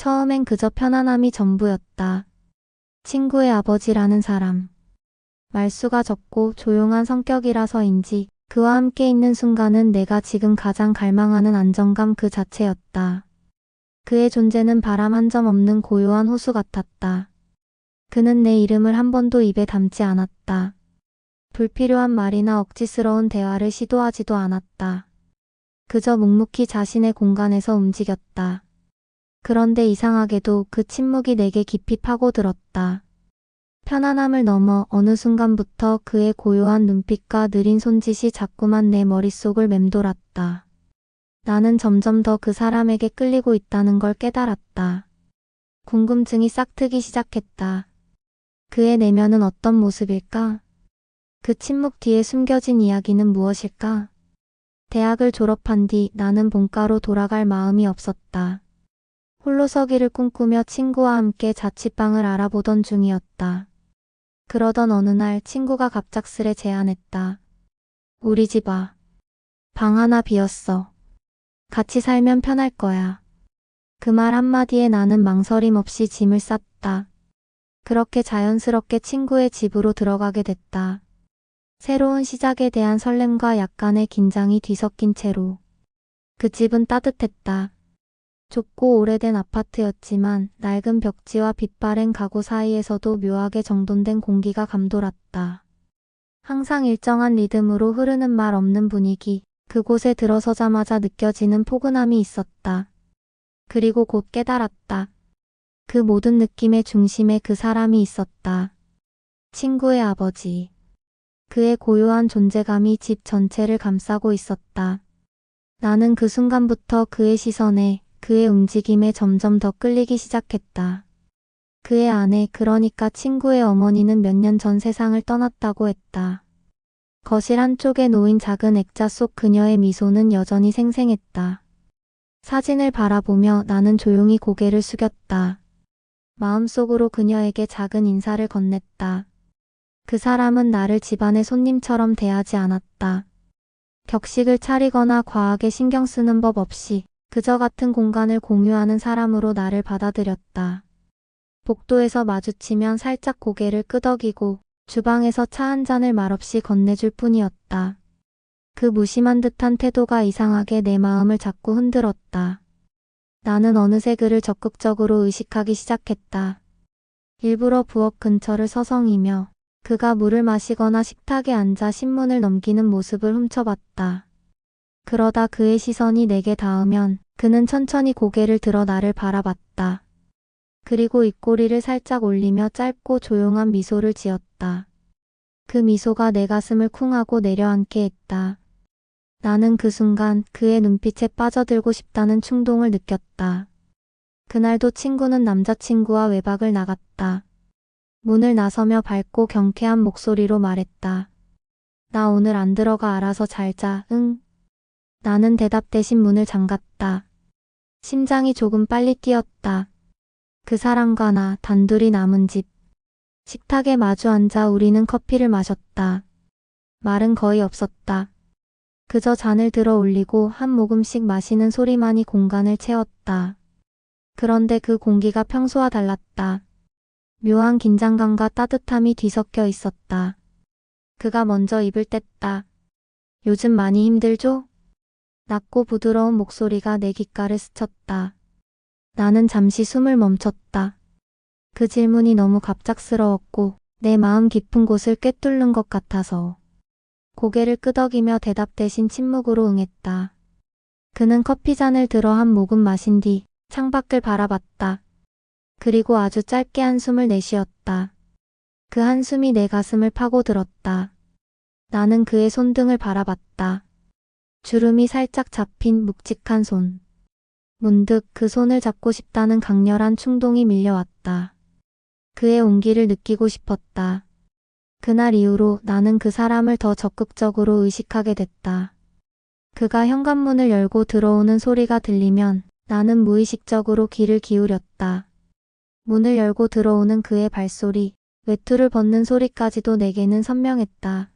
처음엔 그저 편안함이 전부였다. 친구의 아버지라는 사람. 말수가 적고 조용한 성격이라서인지 그와 함께 있는 순간은 내가 지금 가장 갈망하는 안정감 그 자체였다. 그의 존재는 바람 한 점 없는 고요한 호수 같았다. 그는 내 이름을 한 번도 입에 담지 않았다. 불필요한 말이나 억지스러운 대화를 시도하지도 않았다. 그저 묵묵히 자신의 공간에서 움직였다. 그런데 이상하게도 그 침묵이 내게 깊이 파고들었다. 편안함을 넘어 어느 순간부터 그의 고요한 눈빛과 느린 손짓이 자꾸만 내 머릿속을 맴돌았다. 나는 점점 더 그 사람에게 끌리고 있다는 걸 깨달았다. 궁금증이 싹트기 시작했다. 그의 내면은 어떤 모습일까? 그 침묵 뒤에 숨겨진 이야기는 무엇일까? 대학을 졸업한 뒤 나는 본가로 돌아갈 마음이 없었다. 홀로 서기를 꿈꾸며 친구와 함께 자취방을 알아보던 중이었다. 그러던 어느 날 친구가 갑작스레 제안했다. 우리 집 와. 방 하나 비었어. 같이 살면 편할 거야. 그 말 한마디에 나는 망설임 없이 짐을 쌌다. 그렇게 자연스럽게 친구의 집으로 들어가게 됐다. 새로운 시작에 대한 설렘과 약간의 긴장이 뒤섞인 채로. 그 집은 따뜻했다. 좁고 오래된 아파트였지만 낡은 벽지와 빛바랜 가구 사이에서도 묘하게 정돈된 공기가 감돌았다. 항상 일정한 리듬으로 흐르는 말 없는 분위기, 그곳에 들어서자마자 느껴지는 포근함이 있었다. 그리고 곧 깨달았다. 그 모든 느낌의 중심에 그 사람이 있었다. 친구의 아버지. 그의 고요한 존재감이 집 전체를 감싸고 있었다. 나는 그 순간부터 그의 시선에, 그의 움직임에 점점 더 끌리기 시작했다. 그의 아내, 그러니까 친구의 어머니는 몇 년 전 세상을 떠났다고 했다. 거실 한쪽에 놓인 작은 액자 속 그녀의 미소는 여전히 생생했다. 사진을 바라보며 나는 조용히 고개를 숙였다. 마음속으로 그녀에게 작은 인사를 건넸다. 그 사람은 나를 집안의 손님처럼 대하지 않았다. 격식을 차리거나 과하게 신경 쓰는 법 없이 그저 같은 공간을 공유하는 사람으로 나를 받아들였다. 복도에서 마주치면 살짝 고개를 끄덕이고 주방에서 차 한 잔을 말없이 건네줄 뿐이었다. 그 무심한 듯한 태도가 이상하게 내 마음을 자꾸 흔들었다. 나는 어느새 그를 적극적으로 의식하기 시작했다. 일부러 부엌 근처를 서성이며 그가 물을 마시거나 식탁에 앉아 신문을 넘기는 모습을 훔쳐봤다. 그러다 그의 시선이 내게 닿으면 그는 천천히 고개를 들어 나를 바라봤다. 그리고 입꼬리를 살짝 올리며 짧고 조용한 미소를 지었다. 그 미소가 내 가슴을 쿵하고 내려앉게 했다. 나는 그 순간 그의 눈빛에 빠져들고 싶다는 충동을 느꼈다. 그날도 친구는 남자친구와 외박을 나갔다. 문을 나서며 밝고 경쾌한 목소리로 말했다. 나 오늘 안 들어가 알아서 잘 자, 응. 나는 대답 대신 문을 잠갔다. 심장이 조금 빨리 뛰었다. 그 사람과 나 단둘이 남은 집. 식탁에 마주 앉아 우리는 커피를 마셨다. 말은 거의 없었다. 그저 잔을 들어 올리고 한 모금씩 마시는 소리만이 공간을 채웠다. 그런데 그 공기가 평소와 달랐다. 묘한 긴장감과 따뜻함이 뒤섞여 있었다. 그가 먼저 입을 뗐다. 요즘 많이 힘들죠? 낮고 부드러운 목소리가 내 귓가를 스쳤다. 나는 잠시 숨을 멈췄다. 그 질문이 너무 갑작스러웠고 내 마음 깊은 곳을 꿰뚫는 것 같아서 고개를 끄덕이며 대답 대신 침묵으로 응했다. 그는 커피잔을 들어 한 모금 마신 뒤 창밖을 바라봤다. 그리고 아주 짧게 한숨을 내쉬었다. 그 한숨이 내 가슴을 파고들었다. 나는 그의 손등을 바라봤다. 주름이 살짝 잡힌 묵직한 손. 문득 그 손을 잡고 싶다는 강렬한 충동이 밀려왔다. 그의 온기를 느끼고 싶었다. 그날 이후로 나는 그 사람을 더 적극적으로 의식하게 됐다. 그가 현관문을 열고 들어오는 소리가 들리면 나는 무의식적으로 귀를 기울였다. 문을 열고 들어오는 그의 발소리, 외투를 벗는 소리까지도 내게는 선명했다.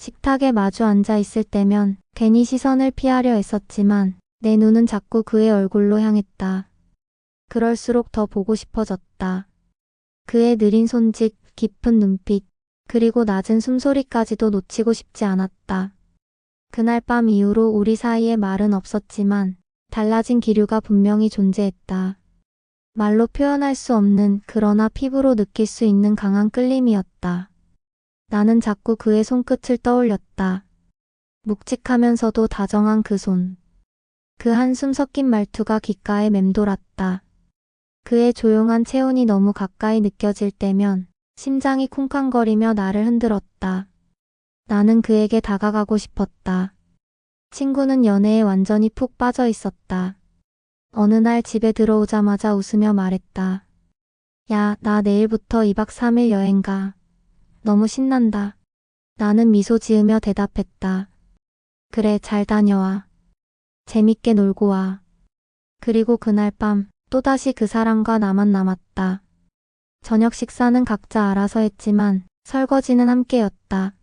식탁에 마주 앉아 있을 때면 괜히 시선을 피하려 했었지만 내 눈은 자꾸 그의 얼굴로 향했다. 그럴수록 더 보고 싶어졌다. 그의 느린 손짓, 깊은 눈빛, 그리고 낮은 숨소리까지도 놓치고 싶지 않았다. 그날 밤 이후로 우리 사이에 말은 없었지만 달라진 기류가 분명히 존재했다. 말로 표현할 수 없는 그러나 피부로 느낄 수 있는 강한 끌림이었다. 나는 자꾸 그의 손끝을 떠올렸다. 묵직하면서도 다정한 그 손. 그 한숨 섞인 말투가 귓가에 맴돌았다. 그의 조용한 체온이 너무 가까이 느껴질 때면 심장이 쿵쾅거리며 나를 흔들었다. 나는 그에게 다가가고 싶었다. 친구는 연애에 완전히 푹 빠져 있었다. 어느 날 집에 들어오자마자 웃으며 말했다. 야, 나 내일부터 2박 3일 여행 가. 너무 신난다. 나는 미소 지으며 대답했다. 그래, 잘 다녀와. 재밌게 놀고 와. 그리고 그날 밤, 또다시 그 사람과 나만 남았다. 저녁 식사는 각자 알아서 했지만, 설거지는 함께였다.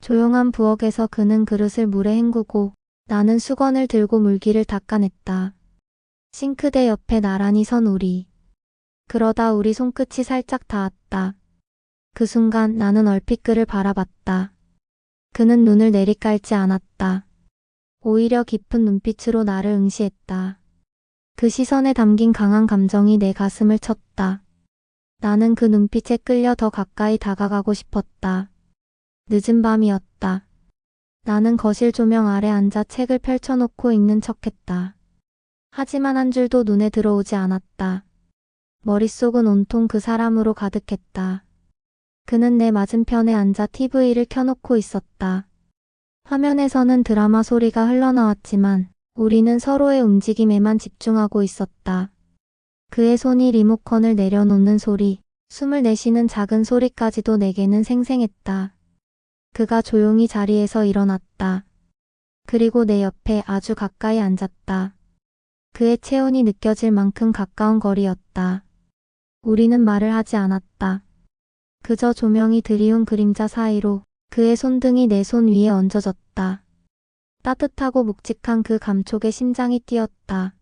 조용한 부엌에서 그는 그릇을 물에 헹구고, 나는 수건을 들고 물기를 닦아냈다. 싱크대 옆에 나란히 선 우리. 그러다 우리 손끝이 살짝 닿았다. 그 순간 나는 얼핏 그를 바라봤다. 그는 눈을 내리깔지 않았다. 오히려 깊은 눈빛으로 나를 응시했다. 그 시선에 담긴 강한 감정이 내 가슴을 쳤다. 나는 그 눈빛에 끌려 더 가까이 다가가고 싶었다. 늦은 밤이었다. 나는 거실 조명 아래 앉아 책을 펼쳐놓고 읽는 척했다. 하지만 한 줄도 눈에 들어오지 않았다. 머릿속은 온통 그 사람으로 가득했다. 그는 내 맞은편에 앉아 TV를 켜놓고 있었다. 화면에서는 드라마 소리가 흘러나왔지만 우리는 서로의 움직임에만 집중하고 있었다. 그의 손이 리모컨을 내려놓는 소리, 숨을 내쉬는 작은 소리까지도 내게는 생생했다. 그가 조용히 자리에서 일어났다. 그리고 내 옆에 아주 가까이 앉았다. 그의 체온이 느껴질 만큼 가까운 거리였다. 우리는 말을 하지 않았다. 그저 조명이 드리운 그림자 사이로 그의 손등이 내 손 위에 얹어졌다. 따뜻하고 묵직한 그 감촉에 심장이 뛰었다.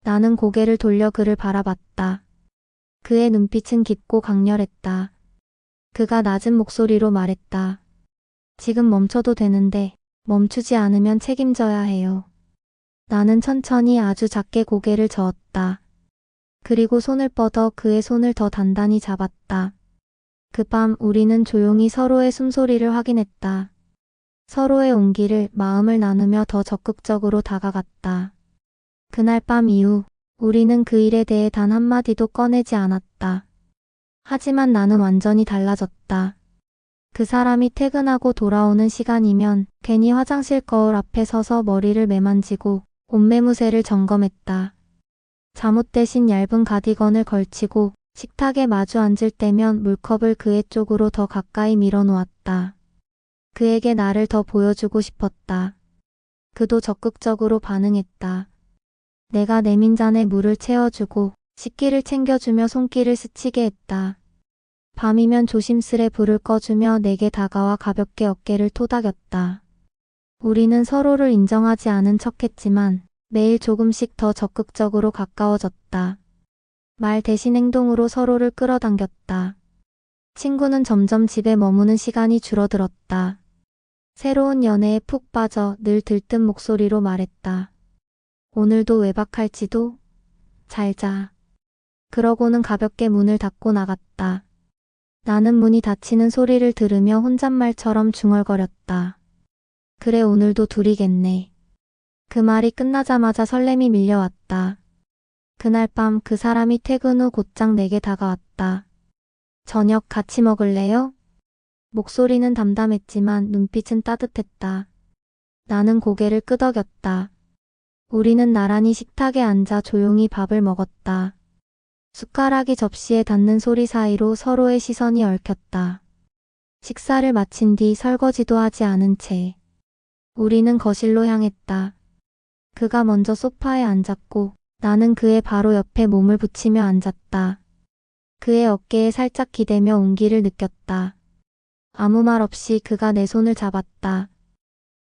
나는 고개를 돌려 그를 바라봤다. 그의 눈빛은 깊고 강렬했다. 그가 낮은 목소리로 말했다. 지금 멈춰도 되는데 멈추지 않으면 책임져야 해요. 나는 천천히 아주 작게 고개를 저었다. 그리고 손을 뻗어 그의 손을 더 단단히 잡았다. 그 밤 우리는 조용히 서로의 숨소리를 확인했다. 서로의 온기를 마음을 나누며 더 적극적으로 다가갔다. 그날 밤 이후 우리는 그 일에 대해 단 한마디도 꺼내지 않았다. 하지만 나는 완전히 달라졌다. 그 사람이 퇴근하고 돌아오는 시간이면 괜히 화장실 거울 앞에 서서 머리를 매만지고 옷매무새를 점검했다. 잠옷 대신 얇은 가디건을 걸치고 식탁에 마주 앉을 때면 물컵을 그의 쪽으로 더 가까이 밀어 놓았다. 그에게 나를 더 보여주고 싶었다. 그도 적극적으로 반응했다. 내가 내민 잔에 물을 채워주고 식기를 챙겨주며 손길을 스치게 했다. 밤이면 조심스레 불을 꺼주며 내게 다가와 가볍게 어깨를 토닥였다. 우리는 서로를 인정하지 않은 척했지만 매일 조금씩 더 적극적으로 가까워졌다. 말 대신 행동으로 서로를 끌어당겼다. 친구는 점점 집에 머무는 시간이 줄어들었다. 새로운 연애에 푹 빠져 늘 들뜬 목소리로 말했다. 오늘도 외박할지도? 잘 자. 그러고는 가볍게 문을 닫고 나갔다. 나는 문이 닫히는 소리를 들으며 혼잣말처럼 중얼거렸다. 그래 오늘도 둘이겠네. 그 말이 끝나자마자 설렘이 밀려왔다. 그날 밤 그 사람이 퇴근 후 곧장 내게 다가왔다. 저녁 같이 먹을래요? 목소리는 담담했지만 눈빛은 따뜻했다. 나는 고개를 끄덕였다. 우리는 나란히 식탁에 앉아 조용히 밥을 먹었다. 숟가락이 접시에 닿는 소리 사이로 서로의 시선이 얽혔다. 식사를 마친 뒤 설거지도 하지 않은 채 우리는 거실로 향했다. 그가 먼저 소파에 앉았고 나는 그의 바로 옆에 몸을 붙이며 앉았다. 그의 어깨에 살짝 기대며 온기를 느꼈다. 아무 말 없이 그가 내 손을 잡았다.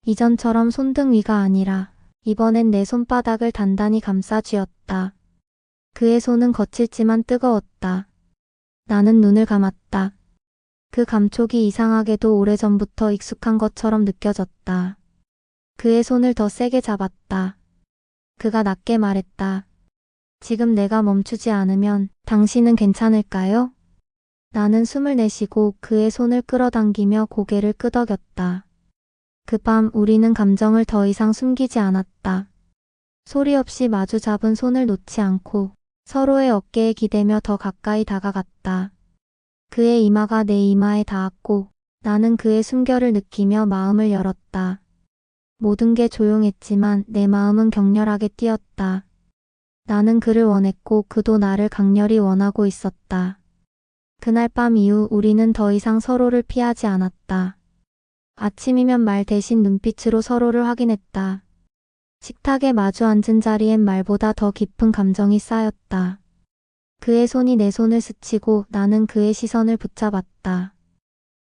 이전처럼 손등 위가 아니라 이번엔 내 손바닥을 단단히 감싸 쥐었다. 그의 손은 거칠지만 뜨거웠다. 나는 눈을 감았다. 그 감촉이 이상하게도 오래전부터 익숙한 것처럼 느껴졌다. 그의 손을 더 세게 잡았다. 그가 낮게 말했다. 지금 내가 멈추지 않으면 당신은 괜찮을까요? 나는 숨을 내쉬고 그의 손을 끌어당기며 고개를 끄덕였다. 그 밤 우리는 감정을 더 이상 숨기지 않았다. 소리 없이 마주 잡은 손을 놓지 않고 서로의 어깨에 기대며 더 가까이 다가갔다. 그의 이마가 내 이마에 닿았고 나는 그의 숨결을 느끼며 마음을 열었다. 모든 게 조용했지만 내 마음은 격렬하게 뛰었다. 나는 그를 원했고 그도 나를 강렬히 원하고 있었다. 그날 밤 이후 우리는 더 이상 서로를 피하지 않았다. 아침이면 말 대신 눈빛으로 서로를 확인했다. 식탁에 마주 앉은 자리엔 말보다 더 깊은 감정이 쌓였다. 그의 손이 내 손을 스치고 나는 그의 시선을 붙잡았다.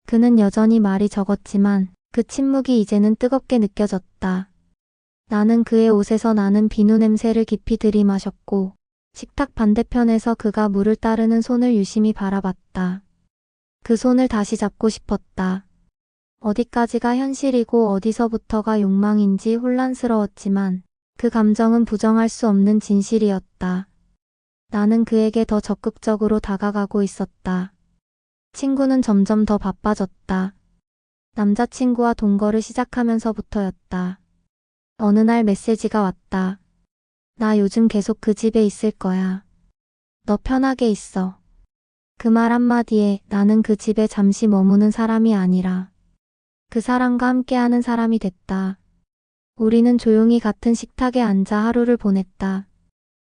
그는 여전히 말이 적었지만 그 침묵이 이제는 뜨겁게 느껴졌다. 나는 그의 옷에서 나는 비누 냄새를 깊이 들이마셨고 식탁 반대편에서 그가 물을 따르는 손을 유심히 바라봤다. 그 손을 다시 잡고 싶었다. 어디까지가 현실이고 어디서부터가 욕망인지 혼란스러웠지만 그 감정은 부정할 수 없는 진실이었다. 나는 그에게 더 적극적으로 다가가고 있었다. 친구는 점점 더 바빠졌다. 남자친구와 동거를 시작하면서부터였다. 어느 날 메시지가 왔다. 나 요즘 계속 그 집에 있을 거야. 너 편하게 있어. 그 말 한마디에 나는 그 집에 잠시 머무는 사람이 아니라 그 사람과 함께하는 사람이 됐다. 우리는 조용히 같은 식탁에 앉아 하루를 보냈다.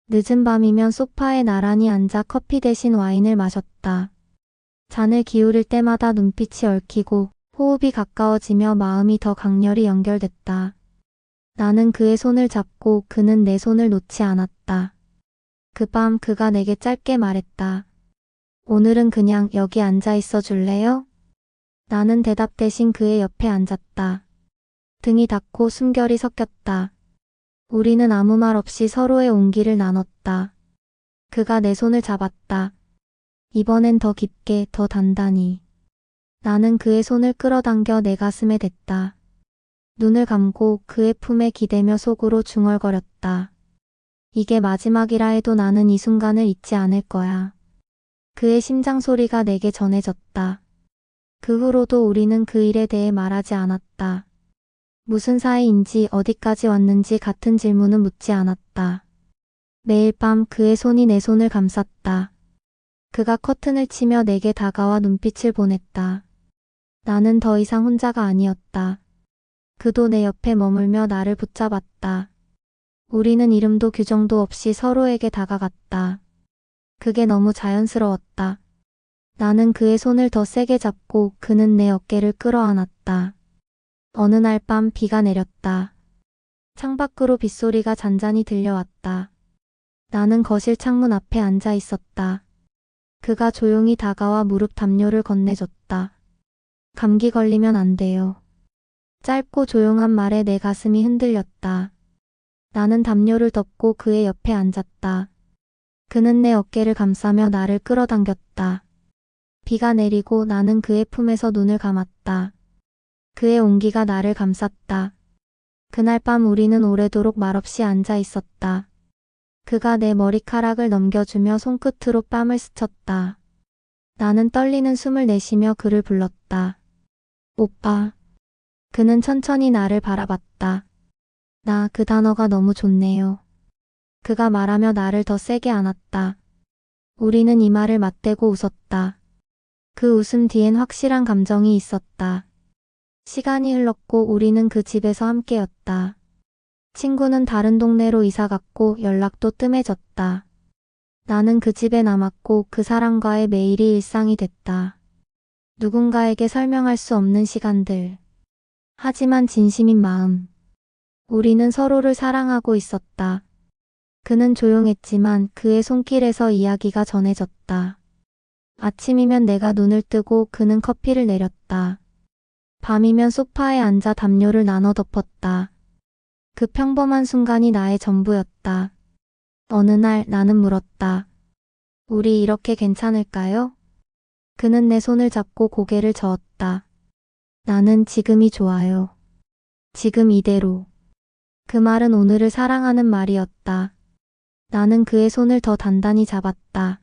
늦은 밤이면 소파에 나란히 앉아 커피 대신 와인을 마셨다. 잔을 기울일 때마다 눈빛이 얽히고 호흡이 가까워지며 마음이 더 강렬히 연결됐다. 나는 그의 손을 잡고 그는 내 손을 놓지 않았다. 그 밤 그가 내게 짧게 말했다. 오늘은 그냥 여기 앉아 있어 줄래요? 나는 대답 대신 그의 옆에 앉았다. 등이 닿고 숨결이 섞였다. 우리는 아무 말 없이 서로의 온기를 나눴다. 그가 내 손을 잡았다. 이번엔 더 깊게, 더 단단히. 나는 그의 손을 끌어당겨 내 가슴에 댔다. 눈을 감고 그의 품에 기대며 속으로 중얼거렸다. 이게 마지막이라 해도 나는 이 순간을 잊지 않을 거야. 그의 심장 소리가 내게 전해졌다. 그 후로도 우리는 그 일에 대해 말하지 않았다. 무슨 사이인지 어디까지 왔는지 같은 질문은 묻지 않았다. 매일 밤 그의 손이 내 손을 감쌌다. 그가 커튼을 치며 내게 다가와 눈빛을 보냈다. 나는 더 이상 혼자가 아니었다. 그도 내 옆에 머물며 나를 붙잡았다. 우리는 이름도 규정도 없이 서로에게 다가갔다. 그게 너무 자연스러웠다. 나는 그의 손을 더 세게 잡고 그는 내 어깨를 끌어안았다. 어느 날 밤 비가 내렸다. 창밖으로 빗소리가 잔잔히 들려왔다. 나는 거실 창문 앞에 앉아 있었다. 그가 조용히 다가와 무릎 담요를 건네줬다. 감기 걸리면 안 돼요. 짧고 조용한 말에 내 가슴이 흔들렸다. 나는 담요를 덮고 그의 옆에 앉았다. 그는 내 어깨를 감싸며 나를 끌어당겼다. 비가 내리고 나는 그의 품에서 눈을 감았다. 그의 온기가 나를 감쌌다. 그날 밤 우리는 오래도록 말없이 앉아 있었다. 그가 내 머리카락을 넘겨주며 손끝으로 뺨을 스쳤다. 나는 떨리는 숨을 내쉬며 그를 불렀다. 오빠. 그는 천천히 나를 바라봤다. 나 그 단어가 너무 좋네요. 그가 말하며 나를 더 세게 안았다. 우리는 이 말을 맞대고 웃었다. 그 웃음 뒤엔 확실한 감정이 있었다. 시간이 흘렀고 우리는 그 집에서 함께였다. 친구는 다른 동네로 이사 갔고 연락도 뜸해졌다. 나는 그 집에 남았고 그 사람과의 매일이 일상이 됐다. 누군가에게 설명할 수 없는 시간들. 하지만 진심인 마음. 우리는 서로를 사랑하고 있었다. 그는 조용했지만 그의 손길에서 이야기가 전해졌다. 아침이면 내가 눈을 뜨고 그는 커피를 내렸다. 밤이면 소파에 앉아 담요를 나눠 덮었다. 그 평범한 순간이 나의 전부였다. 어느 날 나는 물었다. 우리 이렇게 괜찮을까요? 그는 내 손을 잡고 고개를 저었다. 나는 지금이 좋아요. 지금 이대로. 그 말은 오늘을 사랑하는 말이었다. 나는 그의 손을 더 단단히 잡았다.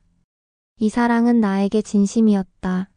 이 사랑은 나에게 진심이었다.